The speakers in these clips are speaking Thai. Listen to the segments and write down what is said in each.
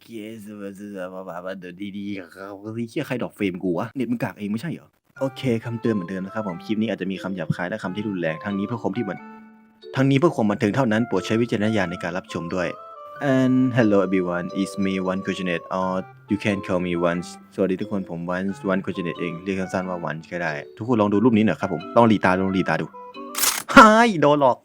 เคสวัสดีครับมาเดี๋ยวดีๆครับเฮียใครดอกเฟรมกูวะเน็ตมึงกากเองไม่ใช่เหรอ โอเคคำเตือนเหมือนเดิมนะครับผมคลิปนี้อาจจะมีคำหยาบคายและคำที่รุนแรงทั้งนี้เพื่อความที่มันทั้งนี้เพื่อความบันเทิงเท่านั้นโปรดใช้วิจารณญาณในการรับชมด้วย and hello everyone it's me one questionate or you can call me once สวัสดีทุกคนผม once one questionate เองเรียกสั้นๆว่า once ก็ได้ ทุกคนลองดูรูปนี้หน่อยครับผมลองรีตาลองรีตาดูฮายโดนหลอก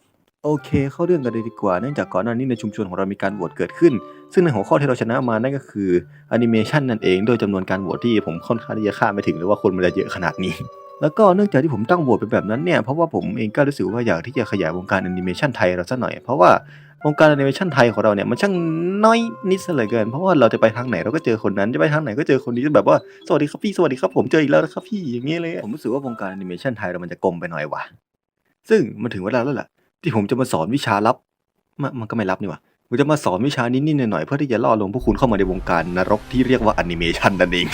โอเค เข้าเรื่องกันเลยดีกว่า เนื่องจากก่อนหน้านี้ในชุมชนของเรามีการโหวตเกิดขึ้น ซึ่งในหัวข้อที่เราชนะมานั่นก็คือแอนิเมชันนั่นเองโดยจำนวนการโหวตที่ผมค่อนข้างที่จะคาดไม่ถึงเลยว่าคนมันจะเยอะขนาดนี้ แล้วก็เนื่องจากที่ผมตั้งโหวตเป็นแบบนั้นเนี่ยเพราะว่าผมเองก็รู้สึกว่าอยากที่จะขยายวงการแอนิเมชันไทยเราสักหน่อย เพราะว่าวงการแอนิเมชันไทยของเราเนี่ยมันช่างน้อยนิดเหลือเกิน เพราะว่าเราจะไปทางไหนเราก็เจอคนนั้นจะไปทางไหนก็เจอคนนี้แบบว่าสวัสดีครับพี่สวัสดีครับผมเจออีกแล้วนะครับพี่อย่างนี้เลยผมรู้สึกว่าวงการแอนิเมชันไทยเรามันจะกลมไปหน่อยว่ะซึ่งมันถึงเวลาแล้วล่ะที่ผมจะมาสอนวิชาลับมันมันก็ไม่ลับนี่ว่า ผมจะมาสอนวิชานี้นิดหน่อยเพื่อที่จะล่อลวงพวกคุณเข้ามาในวงการนรกที่เรียกว่าแอนิเมชันนั่นเอง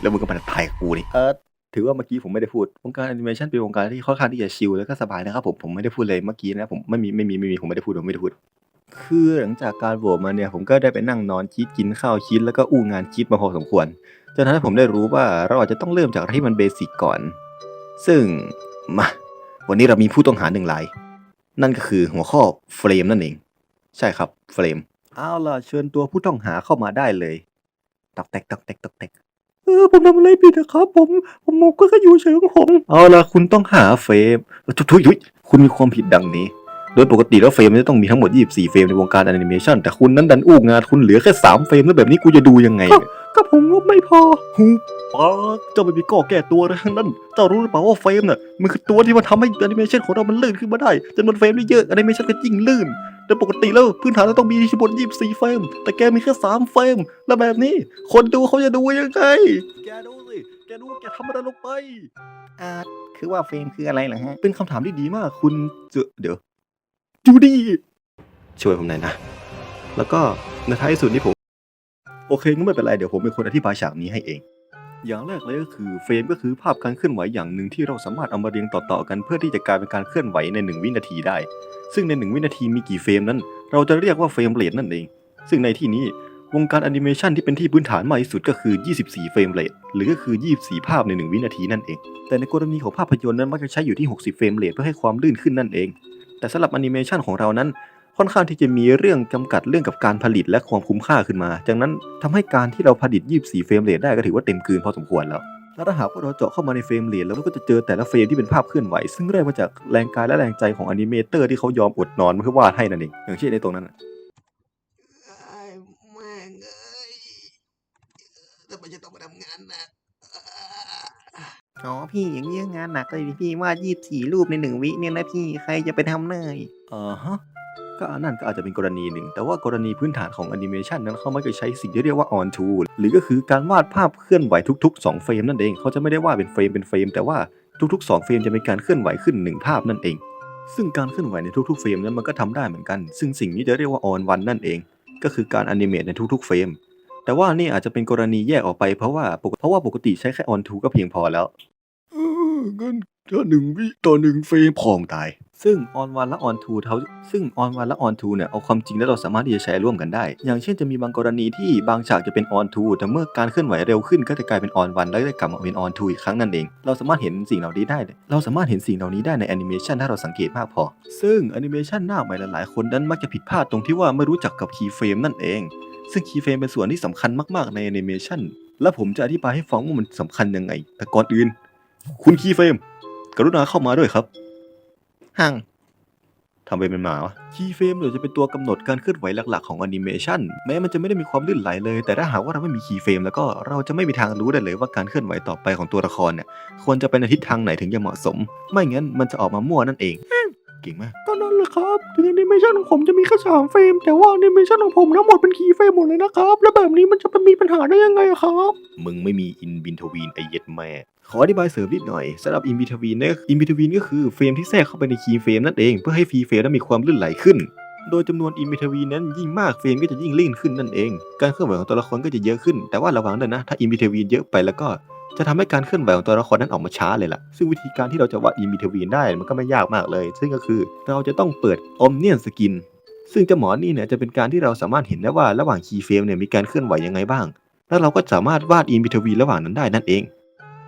แล้วมึงก็มาถ่ายกับกูนี่เออถือว่าเมื่อกี้ผมไม่ได้พูดวงการแอนิเมชันเป็นวงการที่ค่อนข้างที่จะชิลแล้วก็สบายนะครับผมผมไม่ได้พูดเลยเมื่อกี้นะผมไม่มีไม่มีไม่มีผมไม่ได้พูดผมไม่ได้พูดคือหลังจากการโหวตมาเนี่ยผมก็ได้ไปนั่งนอนคิดกินข้าวคิดแล้วก็อู้งานคิดมาพอสมควรจนทำให้ผมได้รู้ว่าเราอาจจะต้องเริ่มจากอะไรที่มันเบสิกก่อน ซึ่งมาวันนี้เรามีผู้ต้องหาหนึ่งรายนั่นก็คือหัวข้อเฟรมนั่นเอง ใช่ครับ เฟรม เอาล่ะ เชิญตัวผู้ต้องหาเข้ามาได้เลย ตอกแตกตอกแตกตอกแตก เออ ผมทำอะไรผิดนะครับ ผม ผมมกก็แค่อยู่เฉยของผม เอาล่ะ คุณต้องหาเฟรมทุยทุยทุยคุณมีความผิดดังนี้ โดยปกติแล้วเฟรมจะต้องมีทั้งหมด 24 เฟรมในวงการแอนิเมชันแต่คุณนั้นดันอู้งานคุณเหลือแค่ 3 เฟรมแล้วแบบนี้กูจะดูยังไงเนี่ยก็ผมงบไม่พอหูปากเจ้าไม่มีก่อแก้ตัวอะไรทั้งนั้นเจ้ารู้หรือเปล่าว่าเฟรมน่ะมันคือตัวที่มันทำให้แอนิเมชันของเรามันลื่นขึ้นมาได้จำนวนเฟรมได้เยอะแอนิเมชันก็ยิ่งลื่น โดยปกติแล้วพื้นฐานเราต้องมีทั้งหมด24เฟรม แต่แกมีแค่3เฟรม แล้วแบบนี้ คนดูเขาจะดูยังไง แกดูสิ แกดูว่าแกทำอะไรลงไปอ่าคือว่าเฟรมคืออะไรเหรอฮะ เป็นคำถามที่ดีมาก คุณเจอเดี๋ยวจูดี้ช่วยผมหน่อยนะ แล้วก็ในท้ายสุดนี่ผม โอเคงั้นไม่เป็นไร เดี๋ยวผมเป็นคนอธิบายฉากนี้ให้เอง อย่างแรกเลยก็คือเฟรมก็คือภาพการเคลื่อนไหวอย่างหนึ่งที่เราสามารถเอามาเรียงต่อๆกันเพื่อที่จะกลายเป็นการเคลื่อนไหวในหนึ่งวินาทีได้ ซึ่งในหนึ่งวินาทีมีกี่เฟรมนั้น เราจะเรียกว่าเฟรมเรทนั่นเอง ซึ่งในที่นี้วงการแอนิเมชันที่เป็นที่พื้นฐานมากที่สุดก็คือ 24 เฟรมเรทหรือก็คือ 24 ภาพใน 1 วินาทีนั่นเอง แต่ในกรณีของภาพยนตร์นั้นมักจะใช้อยู่ที่ 60 เฟรมเรทเพื่อให้ความลื่นขึ้นนั่นเอง แต่สำหรับแอนิเมชันของเรานั้น ค่อนข้างที่จะมีเรื่องจำกัดเรื่องกับการผลิตและความคุ้มค่าขึ้นมาจากนั้นทำให้การที่เราผลิต 24 เฟรมเรทได้ก็ถือว่าเต็มเกินพอสมควรแล้วแล้วถ้าหากว่าเราเจาะเข้ามาในเฟรมเรทแล้วเราก็จะเจอแต่ละเฟรมที่เป็นภาพเคลื่อนไหว ซึ่งเริ่มมาจากแรงกายและแรงใจของอนิเมเตอร์ที่เขายอมอดนอนเพื่อวาดให้นั่นเองอย่างเช่นในตรงนั้นน่ะไอ้แม่งเอ้ยทำไมจะต้องมาทำงานหนักอ๋อพี่อย่างนี้งานหนักเลยดิพี่วาดยี่สี่รูปในหนึ่งวิเนี่ยนะพี่ใครจะไปทำเนยอ่าฮะ ก็อันนั่นก็อาจจะเป็นกรณีหนึ่ง แต่ว่ากรณีพื้นฐานของแอนิเมชันนั้นเขาไม่เคยใช้สิ่งที่เรียกว่า on to หรือก็คือการวาดภาพเคลื่อนไหวทุกๆ 2 เฟรมนั่นเอง เขาจะไม่ได้วาดเป็นเฟรมเป็นเฟรม แต่ว่าทุกๆ 2 เฟรมจะมีการเคลื่อนไหวขึ้น 1 ภาพนั่นเอง ซึ่งการเคลื่อนไหวในทุกๆ เฟรมนั้นมันก็ทำได้เหมือนกัน ซึ่งสิ่งนี้จะเรียกว่า on one นั่นเอง ก็คือการแอนิเมตในทุกๆ เฟรม แต่ว่านี่อาจจะเป็นกรณีแยกออกไปเพราะว่าปกเพราะว่าปกติใช้แค่ on to ก็เพียงพอแล้วเอองั้นถ้าหนึ่งวิต่อหนึ่งเฟรมพองตาย ซึ่งออนวันและออนทูเท่าซึ่งออนวันและออนทูเนี่ยเอาความจริงแล้วเราสามารถที่จะแชร์ร่วมกันได้ อย่างเช่นจะมีบางกรณีที่บางฉากจะเป็นออนทูแต่เมื่อการเคลื่อนไหวเร็วขึ้นก็จะกลายเป็นออนวันแล้วก็จะกลับมาเป็นออนทูอีกครั้งนั่นเอง เราสามารถเห็นสิ่งเหล่านี้ได้ เราสามารถเห็นสิ่งเหล่านี้ได้ในแอนิเมชันถ้าเราสังเกตมากพอ ซึ่งแอนิเมชันหน้าใหม่หลายๆคนนั้นมักจะผิดพลาดตรงที่ว่าไม่รู้จักกับคีย์เฟรมนั่นเอง ซึ่งคีย์เฟรมเป็นส่วนที่สำคัญมากๆในแอนิเมชันและผมจะอธิบายให้ฟังว่ามันสำคัญยังไง แต่ก่อนอื่น คุณคีย์เฟรมกรุณาเข้ามาด้วยครับ หั่งทำไปเป็นหมาวะคีย์เฟรมเดี๋ยวจะเป็นตัวกำหนดการเคลื่อนไหวหลักๆของแอนิเมชันแม้มันจะไม่ได้มีความลื่นไหลเลย แต่ถ้าหากว่าเราไม่มีคีย์เฟรมแล้วก็เราจะไม่มีทางรู้ได้เลยว่าการเคลื่อนไหวต่อไปของตัวละครเนี่ยควรจะไปในทิศทางไหนถึงจะเหมาะสม ไม่งั้นมันจะออกมามั่วนั่นเอง เก่งมากก็นั่นแหละครับถึงแอนิเมชันของผมจะมีแค่สามเฟรม แต่ว่าแอนิเมชันของผมทั้งหมดเป็นคีย์เฟรมหมดเลยนะครับ แล้วแบบนี้มันจะเป็นมีปัญหาได้ยังไงอะครับ มึงไม่มีอินบินทวีนไอเย็ดแม่ ขออธิบายเสริมนิดหน่อยสำหรับอินบินทวีนเนี่ยอินบินทวีนก็คือเฟรมที่แทรกเข้าไปในคีย์เฟรมนั่นเอง เพื่อให้ฟรีเฟรมนั้นมีความลื่นไหลขึ้น โดยจำนวนอินบินทวีนนั้นยิ่งมากเฟรมก็จะยิ่งลื่นขึ้นนั่นเอง การเคลื่อนไหวของตัวละครก็จะเยอะขึ้น แต่ว่าระวังด้วยนะถ้าอินบินทวีนเยอะไปแล้วก็ จะทำให้การเคลื่อนไหวของตัวละครนั้นออกมาช้าเลยล่ะ ซึ่งวิธีการที่เราจะวัดอินบินทวีนได้มันก็ไม่ยากมากเลย ซึ่งก็คือเราจะต้องเปิดอมเนียนสกิน ซึ่งเจ้าหมอนี่เนี่ยจะเป็นการที่เราสามารถเห็นได้ว่าระหว่างคีย์เฟรมเนี่ยมีการเคลื่อนไหวยังไงบ้าง แล้วเราก็สามารถวาดอินบิทวีระหว่างนั้นได้นั่นเอง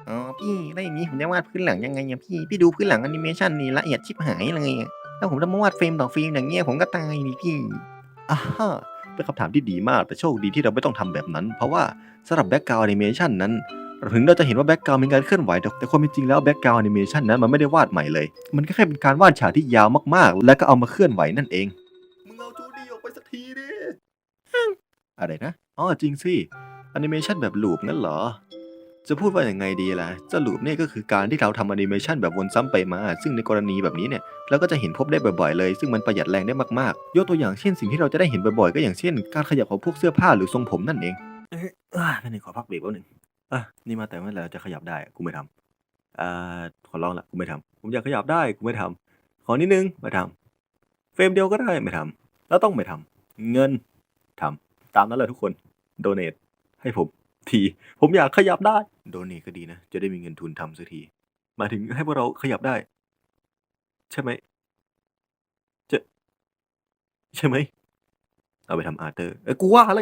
อ๋อพี่แล้วอย่างนี้ผมจะวาดพื้นหลังยังไงอะพี่ พี่ดูพื้นหลังแอนิเมชันนี่ละเอียดชิบหายเลยอะแล้วผมจะมาวาดเฟรมต่อเฟรมอย่างเงี้ยผมก็ตายนี่พี่อ่าฮะเป็นคำถามที่ดีมากแต่โชคดีที่เราไม่ต้องทำแบบนั้น เพราะว่าสำหรับแบ็กกราวด์แอนิเมชันนั้น ถึงเราจะเห็นว่าแบ็กกราวด์มีการเคลื่อนไหว แต่แต่ความเป็นจริงแล้วแบ็กกราวด์แอนิเมชันนั้นมันไม่ได้วาดใหม่เลย มันก็แค่เป็นการวาดฉากที่ยาวมากๆ แล้วก็เอามาเคลื่อนไหวนั่นเอง มึงเอาจูดี้ออกไปสักทีดิ อะไรนะ อ๋อจริงสิแอนิเมชันแบบลูปงั้นเหรอ จะพูดว่าอย่างไงดีล่ะเจ้าลูปเนี่ยก็คือการที่เราทำแอนิเมชันแบบวนซ้ำไปมา ซึ่งในกรณีแบบนี้เนี่ยเราก็จะเห็นพบได้บ่อยๆเลย ซึ่งมันประหยัดแรงได้มากๆ ยกตัวอย่างเช่นสิ่งที่เราจะได้เห็นบ่อยๆ ก็อย่างเช่น การขยับของพวกเสื้อผ้าหรือทรงผมนั่นเองเอ้ยอ่านั่นเองขอพักเบรกแป๊บหนึง อะ นี่มาแต่เมื่อไหร่เราจะขยับได้กูไม่ทำอ่าขอร้องละกูไม่ทำผมอยากขยับได้กูไม่ทำขอนิดนึงไม่ทำเฟรมเดียวก็ได้ไม่ทำแล้วต้องไม่ทำเงินทำตามนั้นเลยทุกคนโดเนทให้ผมทีผมอยากขยับได้โดเนทก็ดีนะ จะได้มีเงินทุนทำสักทีมาถึงให้พวกเราขยับได้ ใช่ไหมจะใช่ไหมเอาไปทำอาร์เตอร์เอ้กูว่าเลย